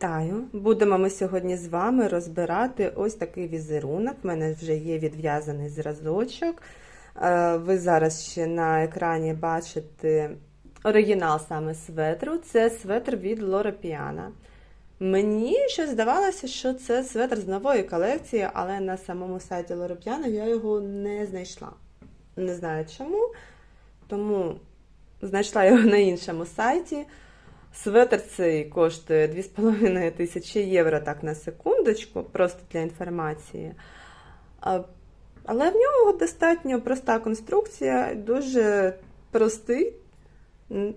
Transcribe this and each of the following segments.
Вітаю! Будемо ми сьогодні з вами розбирати ось такий візерунок. У мене вже є відв'язаний зразочок. Е, Ви зараз ще на екрані бачите оригінал саме светру. Це светр від Лора Піана. Мені щось здавалося, що це светр з нової колекції, але на самому сайті Лора Піана я його не знайшла. Не знаю чому, тому знайшла його на іншому сайті. Светр цей коштує 2,5 тисячі євро так на секундочку, просто для інформації. Але в нього достатньо проста конструкція, дуже простий,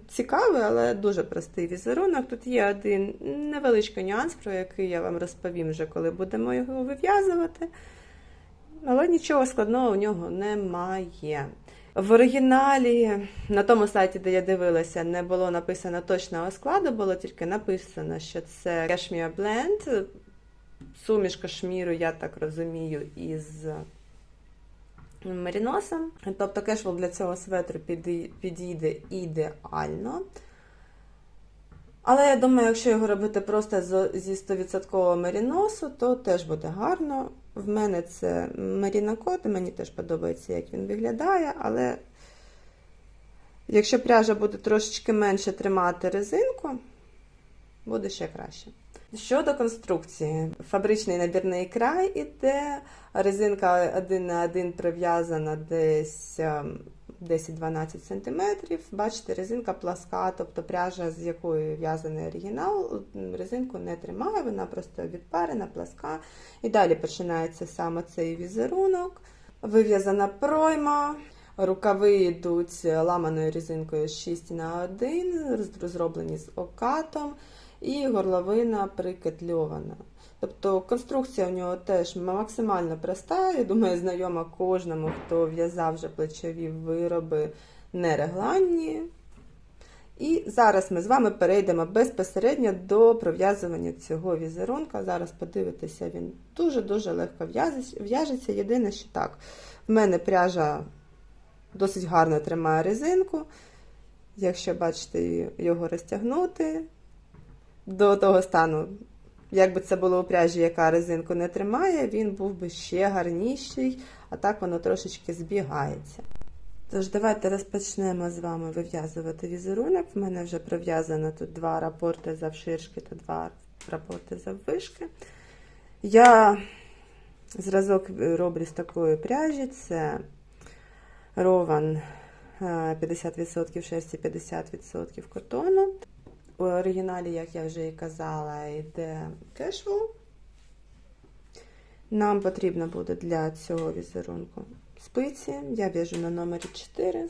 цікавий, але дуже простий візерунок. Тут є один невеличкий нюанс, про який я вам розповім вже, коли будемо його вив'язувати. Але нічого складного в нього немає. В оригіналі на тому сайті, де я дивилася, не було написано точного складу, було тільки написано, що це Cashmere Blend, суміш кашміру, я так розумію, із меріносом. Тобто кешвол для цього светру підійде ідеально. Але я думаю, якщо його робити просто зі 100% меріносу, то теж буде гарно. В мене це Маріна і мені теж подобається, як він виглядає, але якщо пряжа буде трошечки менше тримати резинку, буде ще краще. Щодо конструкції, фабричний набірний край іде, резинка один на один прив'язана десь ем, 10-12 см. Бачите, резинка пласка, тобто пряжа, з якої в'язаний оригінал, резинку не тримає, вона просто відпарена, пласка. І далі починається саме цей візерунок. Вив'язана пройма. Рукави йдуть ламаною резинкою 6 на 1 розроблені з окатом, і горловина прикетльована. Тобто конструкція у нього теж максимально проста. Я думаю, знайома кожному, хто в'язав вже плечові вироби нерегланні. І зараз ми з вами перейдемо безпосередньо до пров'язування цього візерунка. Зараз подивитися, він дуже-дуже легко в'яжеться. Єдине, що так, в мене пряжа досить гарно тримає резинку. Якщо бачите, його розтягнути до того стану, Якби це було у пряжі, яка резинку не тримає, він був би ще гарніший, а так воно трошечки збігається. Тож, давайте розпочнемо з вами вив'язувати візерунок. В мене вже пров'язано тут два рапорти завширшки та два рапорти заввишки. Я зразок роблю з такої пряжі: це рован е, 50% шерсті, 50% картону. У оригіналі, як я вже і казала, йде кешвол. Нам потрібно буде для цього візерунку спиці. Я в'яжу на номері 4.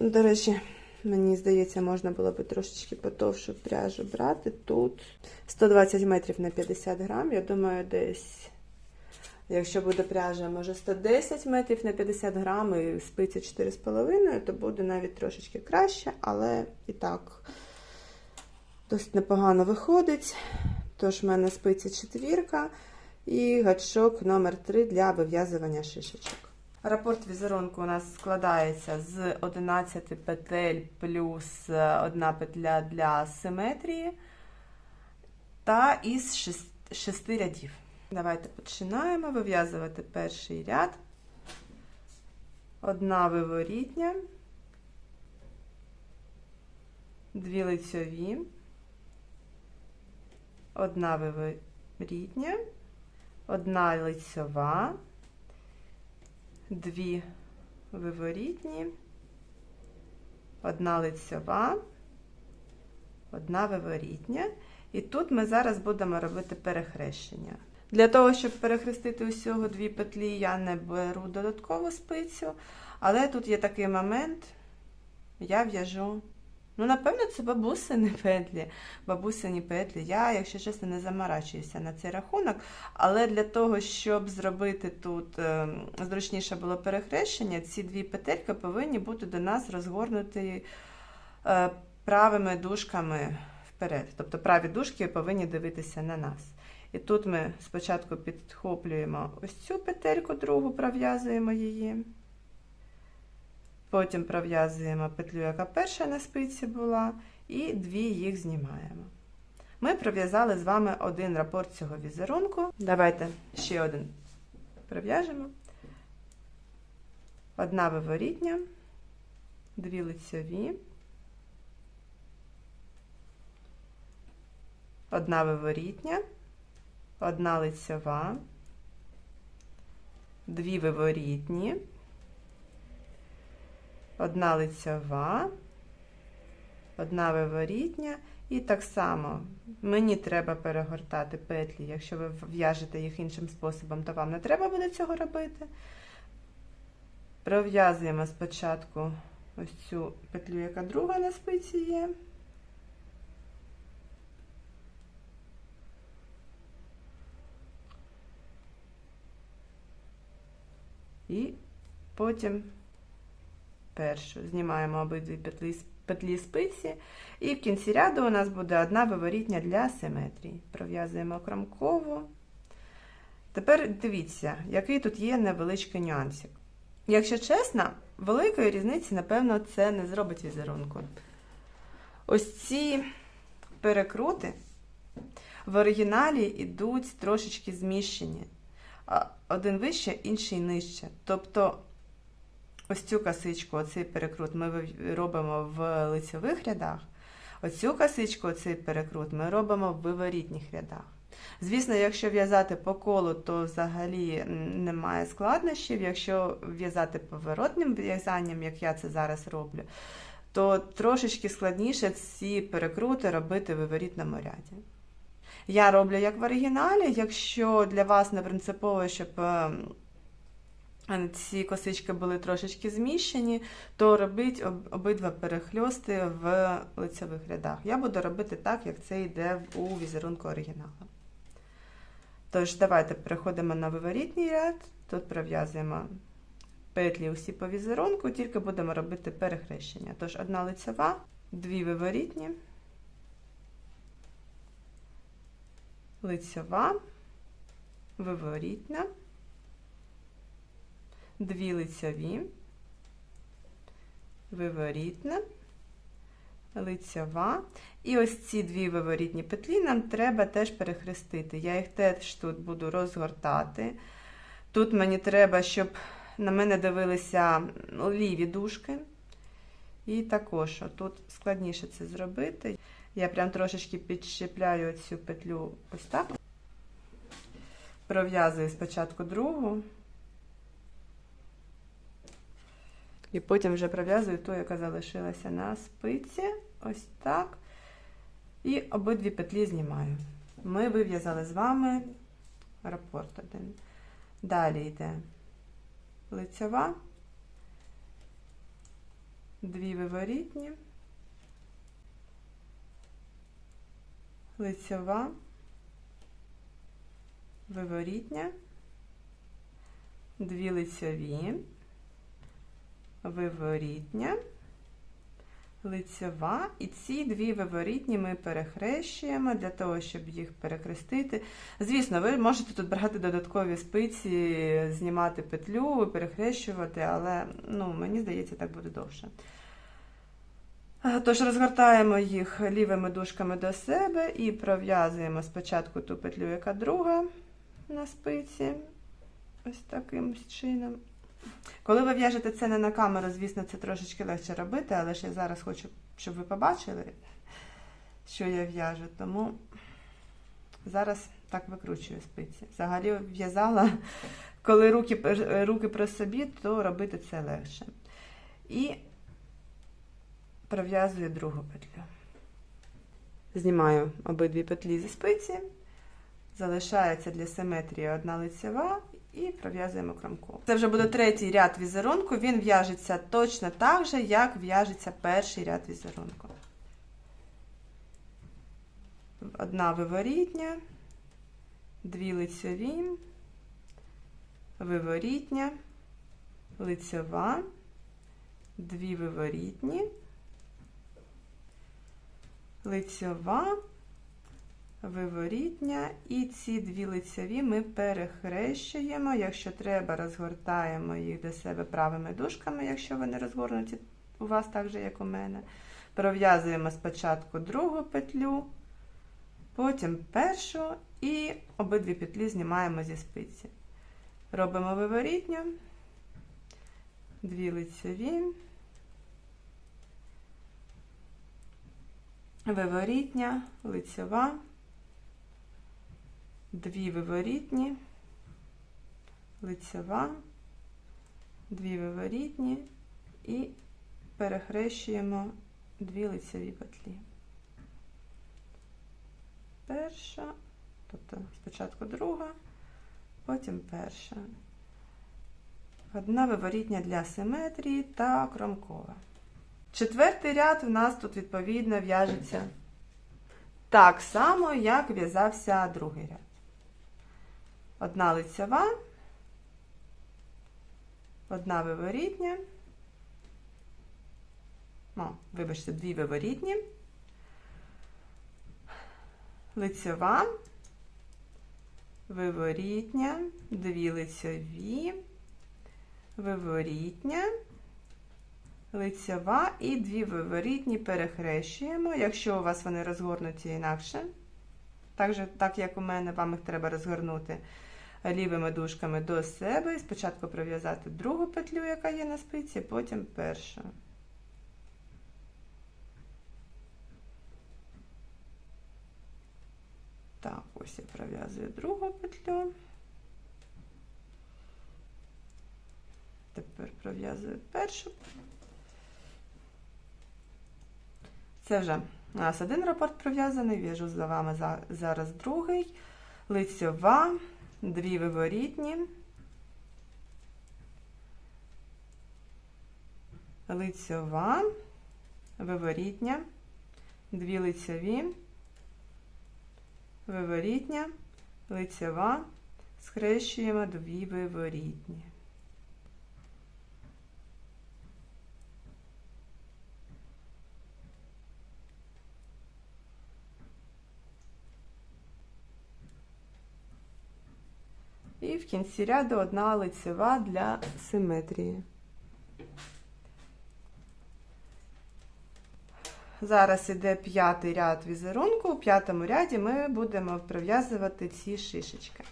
До речі, мені здається, можна було би трошечки потовшу пряжу брати. Тут 120 метрів на 50 грам. Я думаю, десь, якщо буде пряжа, може 110 метрів на 50 грам і спиці 4,5, то буде навіть трошечки краще, але і так досить непогано виходить. Тож в мене спиці четвірка і гачок номер 3 для вив'язування шишечок. Рапорт візерунку у нас складається з 11 петель плюс одна петля для симетрії та із 6, 6 рядів. Давайте починаємо вив'язувати перший ряд. Одна виворітня, дві лицьові, одна виворітня, одна лицьова, дві виворітні, одна лицьова, одна виворітня. І тут ми зараз будемо робити перехрещення. Для того, щоб перехрестити усього дві петлі, я не беру додаткову спицю, але тут є такий момент, я в'яжу. Ну, напевно, це бабусині петлі. Бабусині петлі. Я, якщо чесно, не заморачуюся на цей рахунок. Але для того, щоб зробити тут е, зручніше було перехрещення, ці дві петельки повинні бути до нас розгорнуті е, правими дужками вперед. Тобто праві дужки повинні дивитися на нас. І тут ми спочатку підхоплюємо ось цю петельку, другу пров'язуємо її. Потім пров'язуємо петлю, яка перша на спиці була, і дві їх знімаємо. Ми пров'язали з вами один рапорт цього візерунку. Давайте ще один пров'яжемо. Одна виворітня, дві лицьові, одна виворітня, одна лицьова, дві виворітні, одна лицьова, одна виворітня. І так само мені треба перегортати петлі. Якщо ви в'яжете їх іншим способом, то вам не треба буде цього робити. Пров'язуємо спочатку ось цю петлю, яка друга на спиці є. І потім першу знімаємо обидві петлі, петлі спиці. І в кінці ряду у нас буде одна виворітня для симетрії. Пров'язуємо кромкову. Тепер дивіться, який тут є невеличкий нюансик. Якщо чесно, великої різниці, напевно, це не зробить візерунку. Ось ці перекрути в оригіналі йдуть трошечки зміщені. Один вище, інший нижче. Тобто, ось цю косичку, оцей перекрут ми робимо в лицьових рядах. Оцю косичку, оцей перекрут ми робимо в виворітніх рядах. Звісно, якщо в'язати по колу, то взагалі немає складнощів. Якщо в'язати поворотним в'язанням, як я це зараз роблю, то трошечки складніше ці перекрути робити в виворітному ряді. Я роблю як в оригіналі, якщо для вас не принципово, щоб ці косички були трошечки зміщені, то робіть обидва перехльости в лицевих рядах. Я буду робити так, як це йде у візерунку оригіналу. Тож, давайте переходимо на виворітній ряд, тут пров'язуємо петлі усі по візерунку, тільки будемо робити перехрещення. Тож, одна лицева, дві виворітні, лицьова, виворітна, дві лицьові, виворітна, лицьова. І ось ці дві виворітні петлі нам треба теж перехрестити. Я їх теж тут буду розгортати. Тут мені треба, щоб на мене дивилися ліві дужки. І також тут складніше це зробити. Я прям трошечки підщепляю цю петлю ось так. Пров'язую спочатку другу. І потім вже пров'язую ту, яка залишилася на спиці. Ось так. І обидві петлі знімаю. Ми вив'язали з вами рапорт один. Далі йде лицьова, дві виворітні, лицьова, виворітня, дві лицьові, виворітня лицьова, і ці дві виворітні ми перехрещуємо для того, щоб їх перехрестити. Звісно, ви можете тут брати додаткові спиці, знімати петлю, перехрещувати, але ну, мені здається, так буде довше. Тож, розгортаємо їх лівими дужками до себе і пров'язуємо спочатку ту петлю, яка друга на спиці, ось таким чином. Коли ви в'яжете це не на камеру, звісно, це трошечки легше робити, але ж я зараз хочу, щоб ви побачили, що я в'яжу. Тому зараз так викручую спиці. Взагалі в'язала, коли руки руки при собі, то робити це легше. І пров'язую другу петлю. Знімаю обидві петлі зі спиці, залишається для симетрії одна лицева і пров'язуємо кромку. Це вже буде третій ряд візерунку, він в'яжеться точно так же, як в'яжеться перший ряд візерунку. Одна виворітня, дві лицьові, виворітня, лицьова, дві виворітні, лицьова, виворітня, і ці дві лицеві ми перехрещуємо. Якщо треба, розгортаємо їх до себе правими дужками, якщо вони розгорнуті у вас так же, як у мене. Пров'язуємо спочатку другу петлю потім першу і обидві петлі знімаємо зі спиці. Робимо виворітню, дві лицеві, виворітня, лицева, дві виворітні, лицева, дві виворітні і перехрещуємо дві лицеві петлі. Перша, тобто спочатку друга, потім перша. Одна виворітня для симетрії та кромкова. Четвертий ряд у нас тут відповідно в'яжеться так само, як в'язався другий ряд. Одна лицева, одна виворітня. О, вибачте, дві виворітні, лицева, виворітня, дві лицеві, виворітня, лицева і дві виворітні перехрещуємо, якщо у вас вони розгорнуті інакше. Так, же, так як у мене, вам їх треба розгорнути лівими дужками до себе. І спочатку пров'язати другу петлю, яка є на спиці, потім першу. Так, ось я пров'язую другу петлю. Тепер пров'язую першу. Це вже у нас один рапорт пров'язаний, в'яжу за вами зараз другий. Лицьова, дві виворітні, лицьова, виворітня, дві лицьові, виворітня, лицева, схрещуємо дві виворітні. В кінці ряду одна лицева для симетрії. Зараз іде п'ятий ряд візерунку. У п'ятому ряді ми будемо прив'язувати ці шишечки.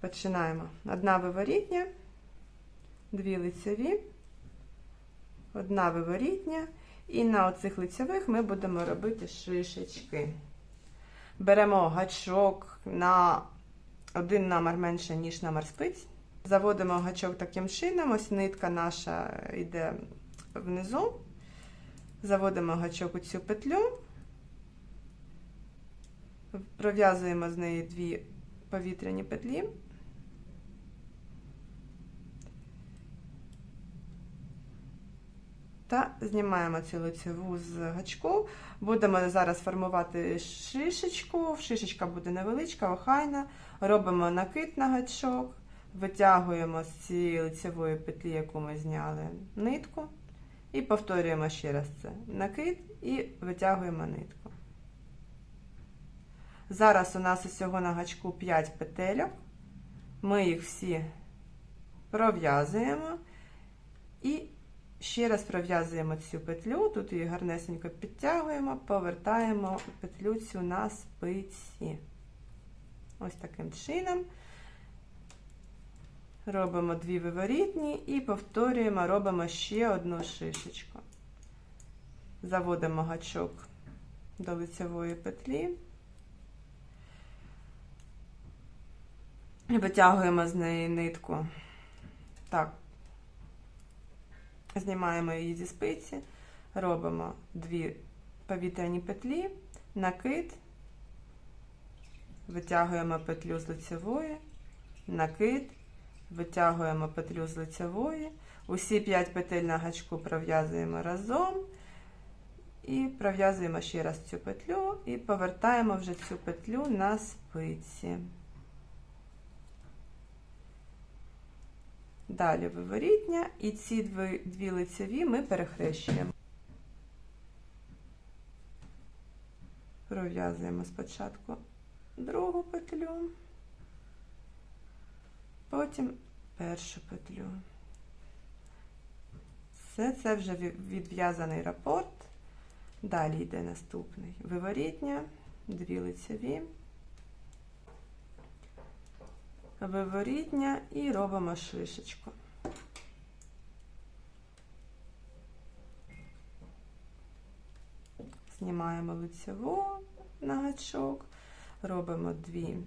Починаємо. Одна виворітня, дві лицеві, одна виворітня, і на оцих лицевих ми будемо робити шишечки. Беремо гачок на один номер менше, ніж намер спиць. Заводимо гачок таким чином, ось нитка наша йде внизу, заводимо гачок у цю петлю, пров'язуємо з неї дві повітряні петлі. Та знімаємо цю лицеву з гачку. Будемо зараз формувати шишечку. Шишечка буде невеличка, охайна. Робимо накид на гачок, витягуємо з цієї лицевої петлі, яку ми зняли, нитку. І повторюємо ще раз це. Накид і витягуємо нитку. Зараз у нас усього на гачку 5 петельок. Ми їх всі пров'язуємо і ще раз пров'язуємо цю петлю, тут її гарнесенько підтягуємо, повертаємо петлю цю на спиці. Ось таким чином. Робимо дві виворітні і повторюємо, робимо ще одну шишечку. Заводимо гачок до лицевої петлі. Витягуємо з неї нитку. Так, знімаємо її зі спиці, робимо дві повітряні петлі, накид, витягуємо петлю з лицевої, накид. Витягуємо петлю з лицевої, усі 5 петель на гачку пров'язуємо разом і пров'язуємо ще раз цю петлю і повертаємо вже цю петлю на спиці. Далі виворітня, і ці дві, лицеві ми перехрещуємо. Пров'язуємо спочатку другу петлю потім першу петлю. Все це вже відв'язаний рапорт. Далі йде наступний виворітня, дві лицеві, виворітня і робимо шишечку. Знімаємо лицеву на гачок, робимо дві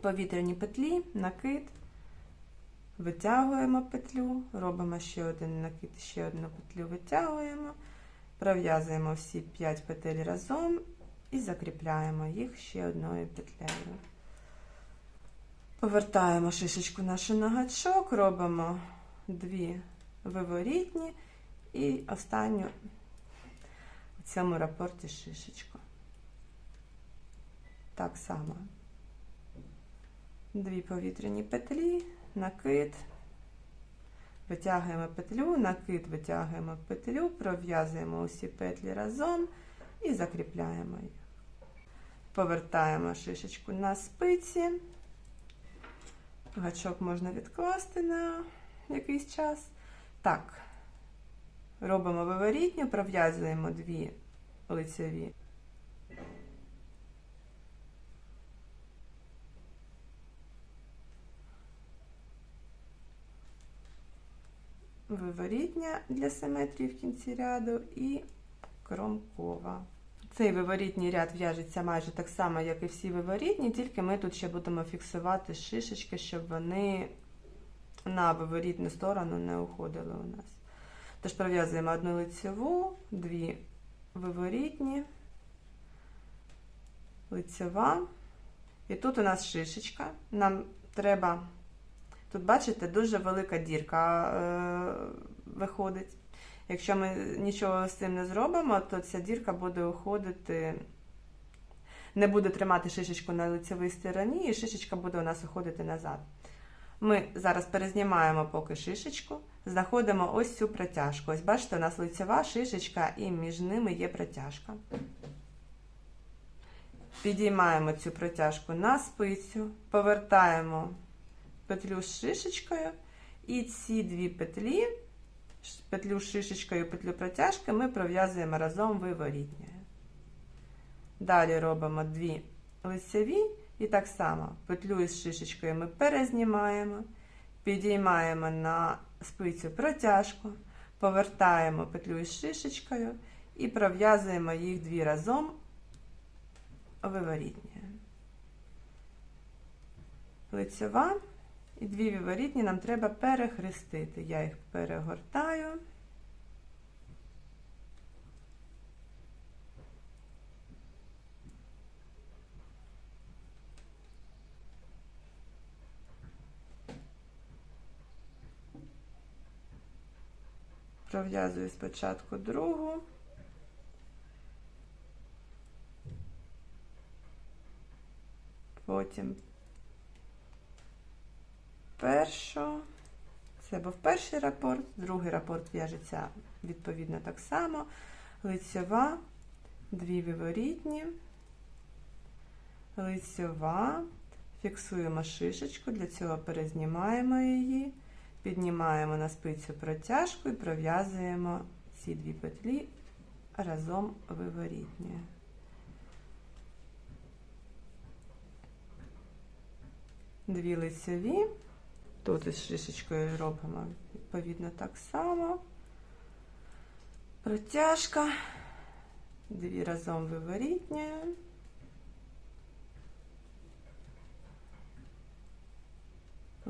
повітряні петлі, накид, витягуємо петлю, робимо ще один накид, ще одну петлю витягуємо, пров'язуємо всі 5 петель разом і закріпляємо їх ще одною петлею. Повертаємо шишечку нашу на гачок, робимо дві виворітні і останню у цьому рапорті шишечку. Так само. Дві повітряні петлі, накид, витягуємо петлю, накид, витягуємо петлю, пров'язуємо усі петлі разом і закріпляємо їх. Повертаємо шишечку на спиці. Гачок можна відкласти на якийсь час. Так, робимо виворітню, пров'язуємо дві лицеві. Виворітня для симетрії в кінці ряду і кромкова. Цей виворітній ряд в'яжеться майже так само, як і всі виворітні, тільки ми тут ще будемо фіксувати шишечки, щоб вони на виворітну сторону не уходили у нас. Тож пров'язуємо одну лицеву, дві виворітні, лицева. І тут у нас шишечка. Нам треба, тут, бачите, дуже велика дірка е, виходить. Якщо ми нічого з цим не зробимо, то ця дірка буде уходити, не буде тримати шишечку на лицевій стороні, і шишечка буде у нас уходити назад. Ми зараз перезнімаємо поки шишечку, знаходимо ось цю протяжку. Ось бачите, у нас лицева шишечка і між ними є протяжка. Підіймаємо цю протяжку на спицю, повертаємо петлю з шишечкою, і ці дві петлі, петлю з шишечкою, петлю протяжки, ми пров'язуємо разом виворітньою. Далі робимо дві лицеві. І так само петлю із шишечкою ми перезнімаємо, підіймаємо на спицю протяжку, повертаємо петлю із шишечкою і пров'язуємо їх дві разом виворітні. Лицева і дві виворітні нам треба перехрестити. Я їх перегортаю. Пров'язую спочатку другу. Потім першу. Це був перший рапорт, другий рапорт в'яжеться відповідно так само. Лицьова, дві виворітні, лицьова, фіксуємо шишечку, для цього перезнімаємо її. Піднімаємо на спицю протяжку і пров'язуємо ці дві петлі разом виворітні. Дві лицеві, тут із шишечкою робимо відповідно так само. Протяжка, дві разом виворітні.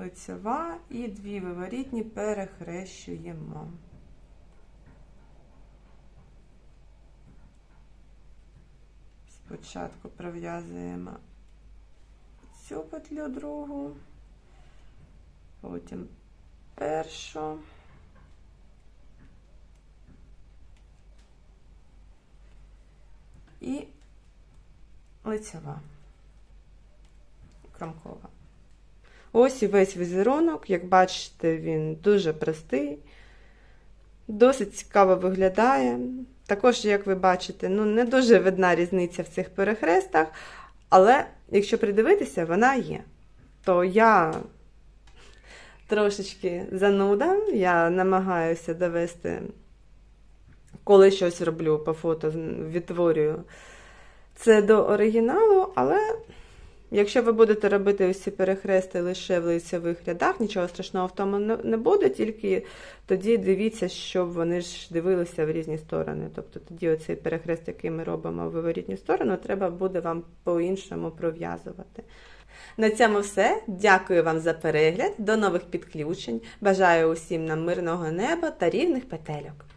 лицева і дві виворітні перехрещуємо. Спочатку пров'язуємо цю петлю другу, потім першу. І лицева, кромкова. Ось і весь візерунок, як бачите, він дуже простий, досить цікаво виглядає. Також, як ви бачите, ну, не дуже видна різниця в цих перехрестах, але якщо придивитися, вона є. То я трошечки зануда, я намагаюся довести коли щось роблю по фото, відтворюю. Це до оригіналу, але якщо ви будете робити усі перехрести лише в лицевих рядах, нічого страшного в тому не не буде, тільки тоді дивіться, щоб вони ж дивилися в різні сторони. Тобто тоді оцей перехрест, який ми робимо в виворітню сторону, треба буде вам по-іншому пров'язувати. На цьому все. Дякую вам за перегляд. До нових підключень. Бажаю усім нам мирного неба та рівних петельок.